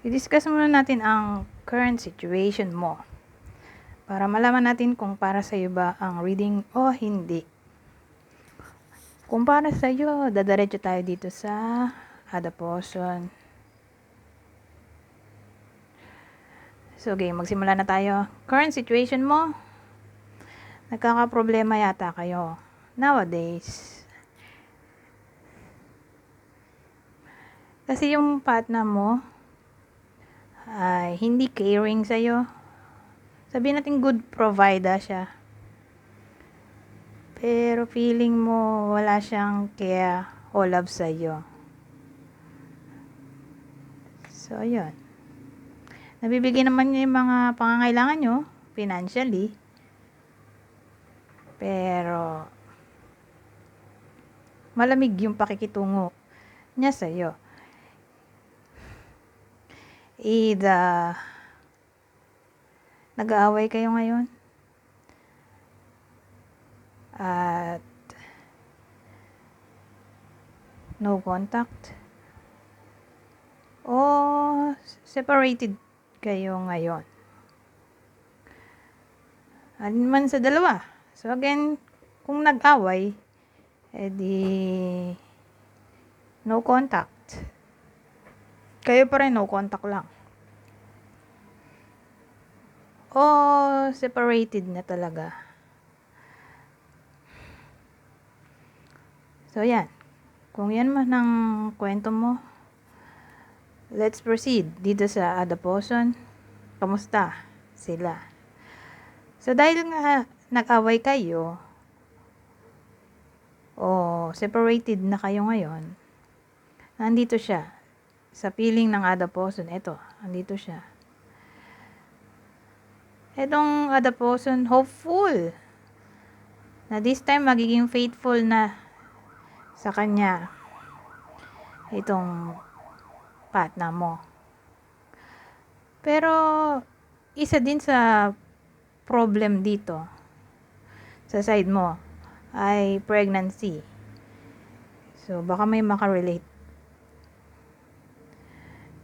I-discuss muna natin ang current situation mo. Para malaman natin kung para sa iyo ba ang reading o hindi. Kung para sa iyo, dadaretso tayo dito sa Adaposon. So, okay, magsimula na tayo. Current situation mo, nagkakaproblema yata kayo nowadays. Kasi yung partner mo ay hindi caring sa'yo. Sabihin natin good provider siya. Pero feeling mo wala siyang care o love sa'yo. So, ayun. Nabibigyan naman niya yung mga pangangailangan nyo financially. Pero, malamig yung pakikitungo niya sa'yo. Either, nag-aaway kayo ngayon. At, no contact. O, separated kayo ngayon. Alin man sa dalawa. So again, kung nag-away, edi no contact. Kayo pa rin no contact lang. O separated na talaga. So yan. Kung yan man ang kwento mo, let's proceed dito sa Adaposon. Kamusta sila? So dahil nga nag-away kayo, o separated na kayo ngayon, nandito siya. Sa piling ng Adaposon, eto, nandito siya. Etong Adaposon, hopeful na this time magiging faithful na sa kanya itong partner mo. Pero, isa din sa problem dito, sa side mo, ay pregnancy. So, baka may makarelate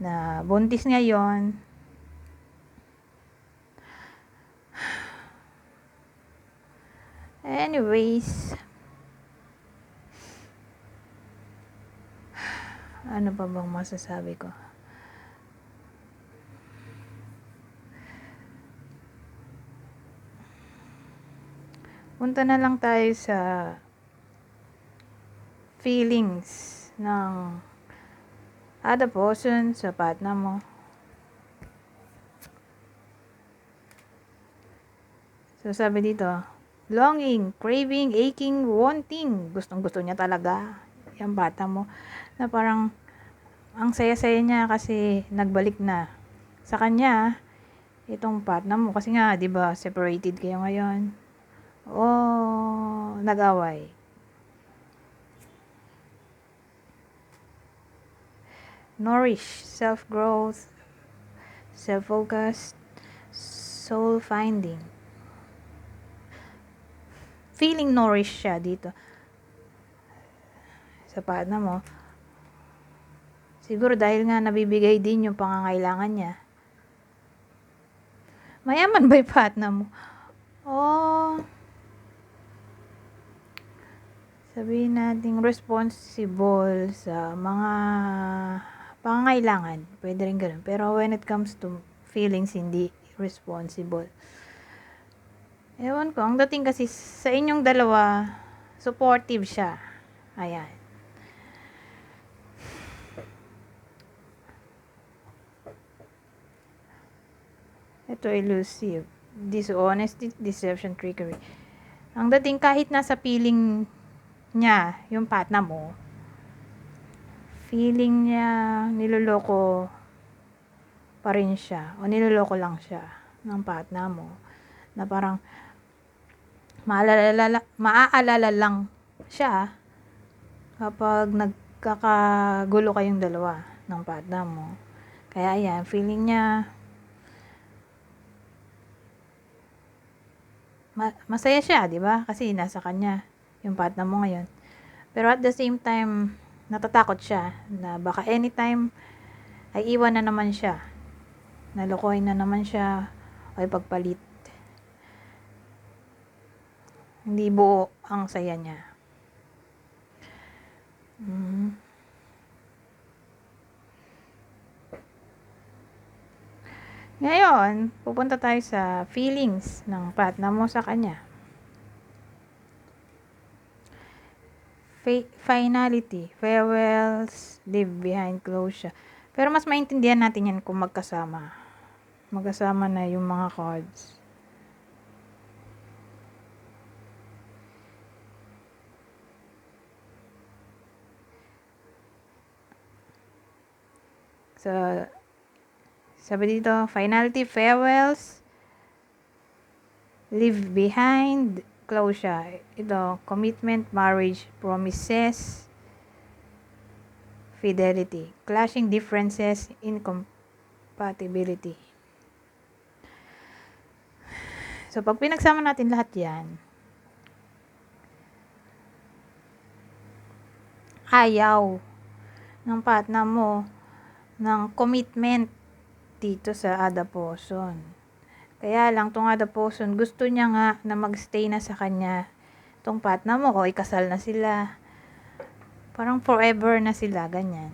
na buntis ngayon, Anyways, ano pa bang masasabi ko? Punta na lang tayo sa feelings ng other person sa partner mo. So, sabi dito, longing, craving, aching, wanting. Gustong gusto niya talaga yung bata mo. Na parang, ang saya-saya niya kasi nagbalik na sa kanya itong partner mo. Kasi nga, di ba, separated kayo ngayon. Oh, nag-away. Nourish, self-growth, self-focus, soul-finding. Feeling nourished siya dito. Sa partner mo. Siguro dahil nga nabibigay din yung pangangailangan niya. Mayaman ba yung mo? Oh, sabihin natin responsible sa mga pangangailangan. Pwede rin ganun. Pero when it comes to feelings, hindi responsible. Ewan ko, ang dating kasi sa inyong dalawa, supportive siya. Ayan. Ito elusive. Dishonesty, deception, trickery. Ang dating kahit nasa feeling niya, yung partner mo, feeling niya niloloko pa rin siya o niloloko lang siya ng partner mo na parang maalala, maaalala lang siya kapag nagkakagulo kayong dalawa ng partner mo. Kaya yan, feeling niya ma- masaya siya, di ba? Kasi nasa kanya yung partner mo ngayon. Pero at the same time, natatakot siya na baka anytime ay iwan na naman siya. Nalokohin na naman siya o pagpalit. Hindi buo ang saya niya. Mm. Ngayon, pupunta tayo sa feelings ng partner mo sa kanya. Finality, farewells, leave behind closure. Pero mas maintindihan natin yan kung magkasama. Magkasama na yung mga cards. So, sabi dito, finality, farewells, leave behind, closure. Ito, commitment, marriage, promises, fidelity, clashing differences, incompatibility. So, pag pinagsama natin lahat yan, ayaw ng partner mo ng commitment dito sa Adaposon. Kaya lang, tong Adaposon, gusto niya nga na magstay na sa kanya tong partner mo o ikasal na sila. Parang forever na sila, ganyan.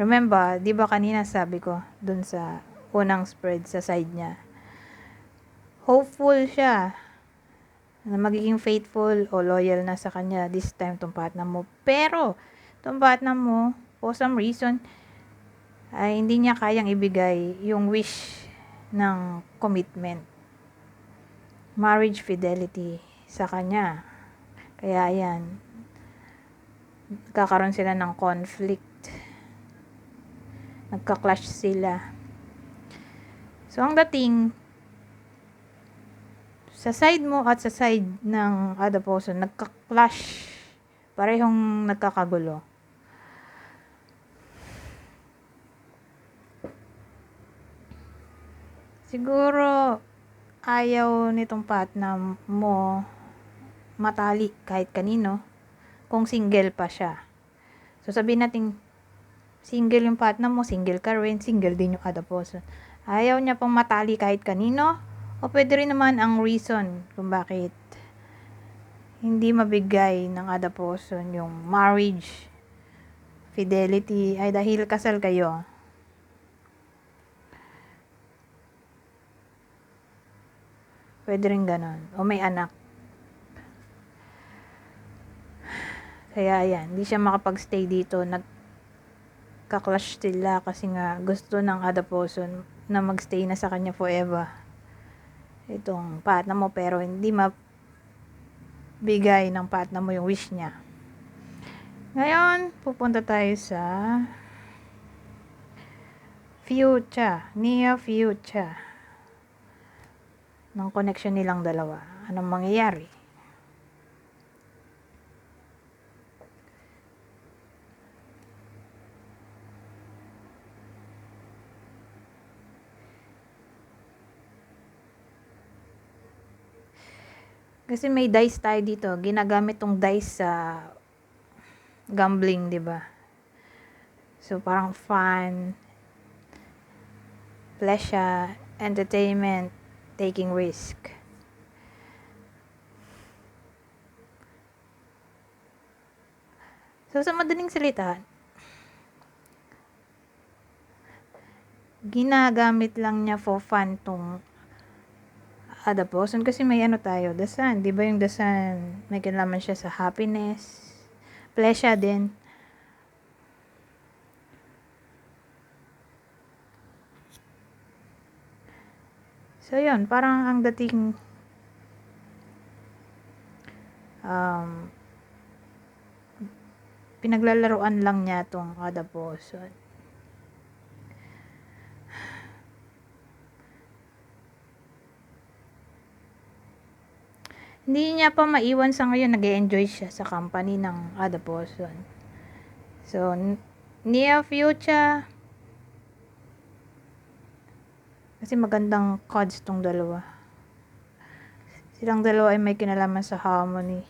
Remember, di ba kanina sabi ko dun sa unang spread sa side niya, hopeful siya na magiging faithful o loyal na sa kanya this time tong partner mo. Pero, tong partner mo, for some reason, ay hindi niya kayang ibigay yung wish ng commitment. Marriage fidelity sa kanya. Kaya ayan, nagkakaroon sila ng conflict. Nagka-clash sila. So, ang dating, sa side mo at sa side ng other person, nagka-clash. Parehong nagkakagulo. Siguro, ayaw nitong partner mo matali kahit kanino kung single pa siya. So, sabihin natin, single yung partner mo, single ka rin, single din yung other person. Ayaw niya pang matali kahit kanino, o pwede rin naman ang reason kung bakit hindi mabigay ng other person yung marriage, fidelity, ay dahil kasal kayo. Pwede rin ganon. O may anak. Kaya yan, hindi siya makapag-stay dito. Nagka-clash sila kasi nga gusto ng person na magstay na sa kanya forever. Itong partner mo pero hindi mabigay ng partner mo yung wish niya. Ngayon, pupunta tayo sa future, near future ng connection nilang dalawa. Anong mangyayari? Kasi may dice tayo dito. Ginagamit tong dice sa gambling, di ba? So, parang fun, pleasure, entertainment, taking risk. So, sa madaling salita, ginagamit lang niya for fun tong adaposon kasi may ano tayo, sun. Di ba yung sun, may kinalaman siya sa happiness, pleasure din. So, yun, parang ang dating um, pinaglalaroan lang niya tong adaposon. Hindi niya pa maiwan sa ngayon, nag enjoy siya sa company ng adaposon. So, near future, kasi magandang cards tong dalawa. Silang dalawa ay may kinalaman sa harmony.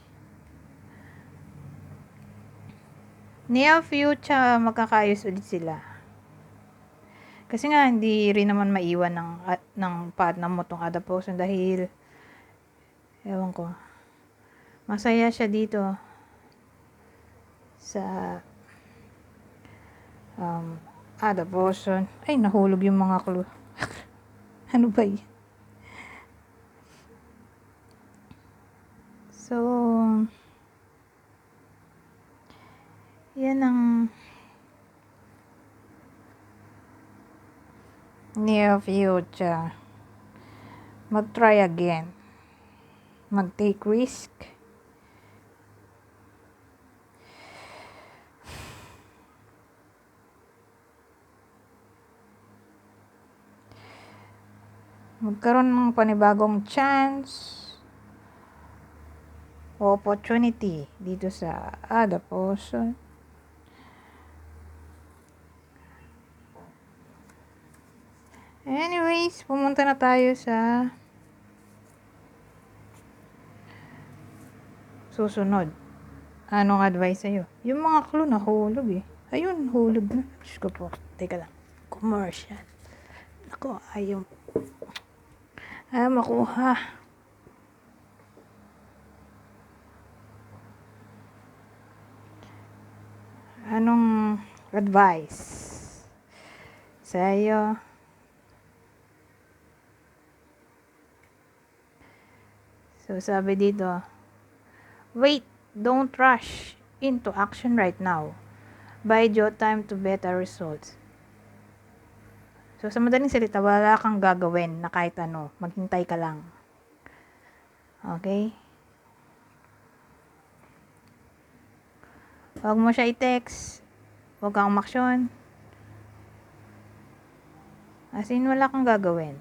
Near future, magkakayos ulit sila. Kasi nga, hindi rin naman maiwan ng, at, ng partner mo tong adaptation dahil, ewan ko, masaya siya dito sa um, adaptation. Ay, nahulog yung mga clue. Ano ba yun? So, yan ang near future. Mag-try again. Mag-take risk. Magkaroon ng panibagong chance o opportunity dito sa person. Anyways, pumunta na tayo sa susunod. Anong advice sa'yo? Yung mga clue nahulog eh. Ayun, hulog na. Diyos ko po. Teka lang. Commercial. Ako, ayaw. Ayaw makuha. Anong advice sa'yo? So, sabi dito, wait, don't rush into action right now. Bide your time to better results. So, sa madaling salita, wala kang gagawin na kahit ano. Maghintay ka lang. Okay? Huwag mo siya i-text. Huwag kang umaksyon. As in, wala kang gagawin.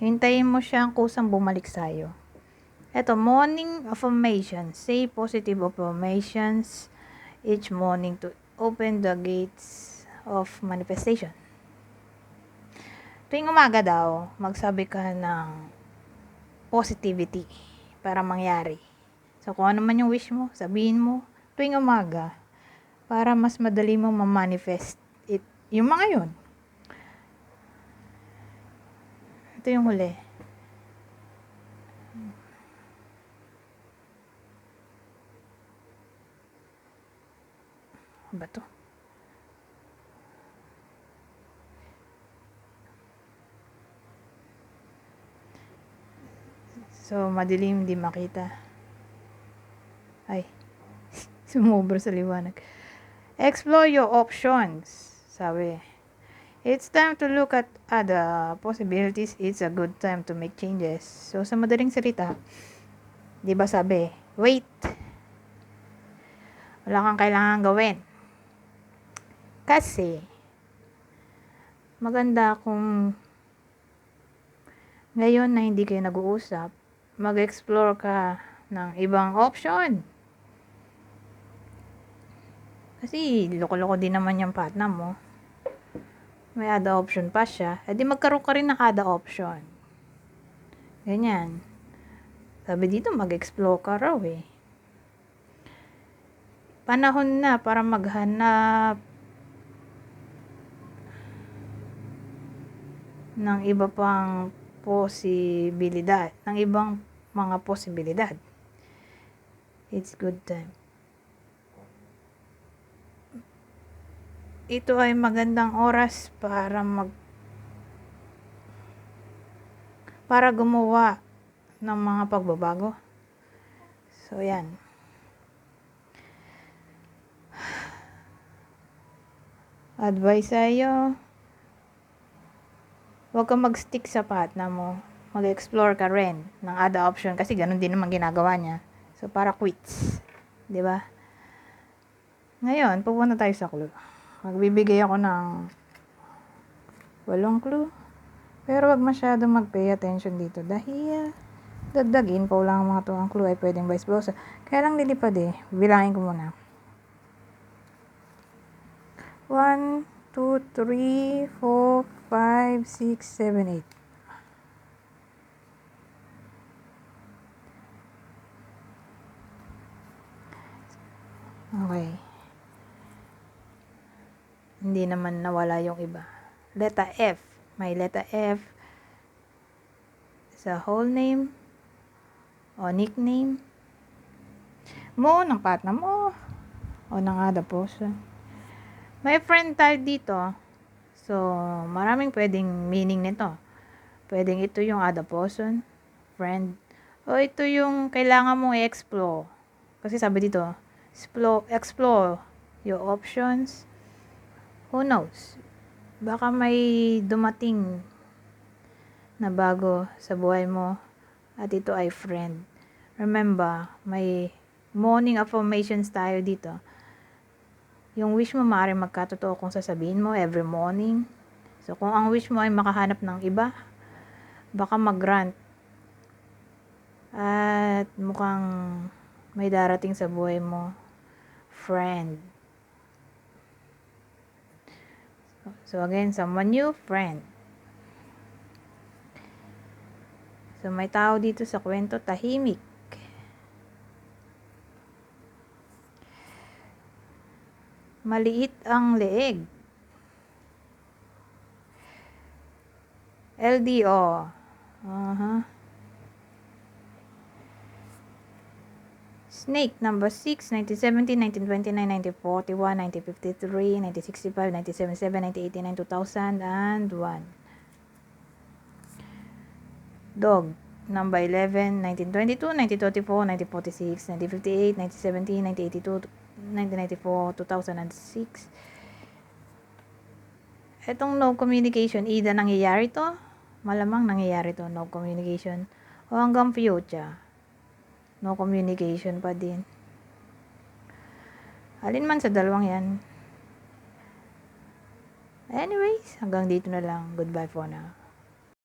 Hintayin mo siyang kusang bumalik sa'yo. Ito, morning affirmation. Say positive affirmations each morning to open the gates of manifestation. Tuwing umaga daw, magsabi ka ng positivity para mangyari. So, kung ano man yung wish mo, sabihin mo tuwing umaga para mas madali mo ma-manifest it. Yung mga yun. Ito yung huli. Ano ba to? So, madilim, di makita. Ay, sumobra sa liwanag. Explore your options, sabi. It's time to look at other possibilities. It's a good time to make changes. So, sa madaling salita, di ba sabi, wait. Wala kang kailangan gawin. Kasi, maganda kung ngayon na hindi kayo nag-uusap, mag-explore ka ng ibang option. Kasi, loko-loko din naman yung partner mo. May ada option pa siya. E di magkaroon ka rin ng ada option. Ganyan. Sabi dito, mag-explore ka raw eh. Panahon na para maghanap ng iba pang posibilidad, ng ibang mga posibilidad. It's good time. Ito ay magandang oras para mag para gumawa ng mga pagbabago. So, yan. Advice sa'yo, huwag kang mag-stick sa partner mo. Mag-explore ka rin ng other option kasi ganun din naman ginagawa niya. So, para quits. ba? Ngayon, pupunta tayo sa clue. Magbibigay ako ng walong clue. Pero wag masyado mag-pay attention dito dahil dagdag info lang ang mga to. Clue ay pwedeng vice versa. Kaya lang lilipad eh. Bilangin ko muna. 1, 2, 3, 4, 5, 6, 7, 8. Okay. Hindi naman nawala yung iba. Letter F. May letter F sa whole name o nickname mo ng partner mo o ng person. May friend tayo dito. So, maraming pwedeng meaning nito. Pwedeng ito yung other person, friend, o ito yung kailangan mong i-explore. Kasi sabi dito, explore, explore your options. Who knows? Baka may dumating na bago sa buhay mo at ito ay friend. Remember, may morning affirmations tayo dito. Yung wish mo maaaring magkatotoo kung sasabihin mo every morning. So, kung ang wish mo ay makahanap ng iba, baka mag-grant. At mukhang may darating sa buhay mo, friend. So, again, someone new, friend. So, may tao dito sa kwento, tahimik. Maliit ang leeg. LDO. Uh-huh. Snake, number 6, 1970, 1929, 1941, 1953, 1965, 1977, 1989, 2000, and 1. Dog, number 11, 1922, 1934, 1946, 1958, 1970, 1982, 1994, 2006. Etong no communication, either nangyayari to, malamang nangyayari to, no communication, o hanggang future, no communication pa din. Alin man sa dalawang yan. Anyways, hanggang dito na lang. Goodbye for now.